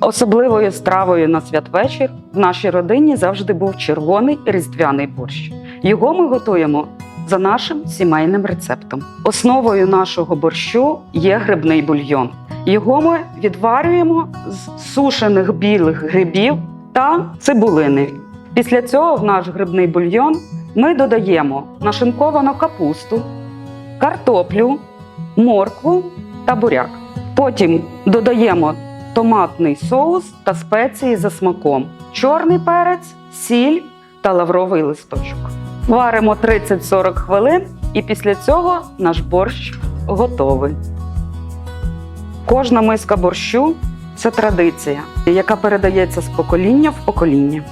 Особливою стравою на святвечір в нашій родині завжди був червоний різдвяний борщ. Його ми готуємо за нашим сімейним рецептом. Основою нашого борщу є грибний бульйон. Його ми відварюємо з сушених білих грибів та цибулини. Після цього в наш грибний бульйон ми додаємо нашинковану капусту, картоплю, моркву та буряк. Потім додаємо томатний соус та спеції за смаком, чорний перець, сіль та лавровий листочок. Варимо 30-40 хвилин, і після цього наш борщ готовий. Кожна миска борщу це традиція, яка передається з покоління в покоління.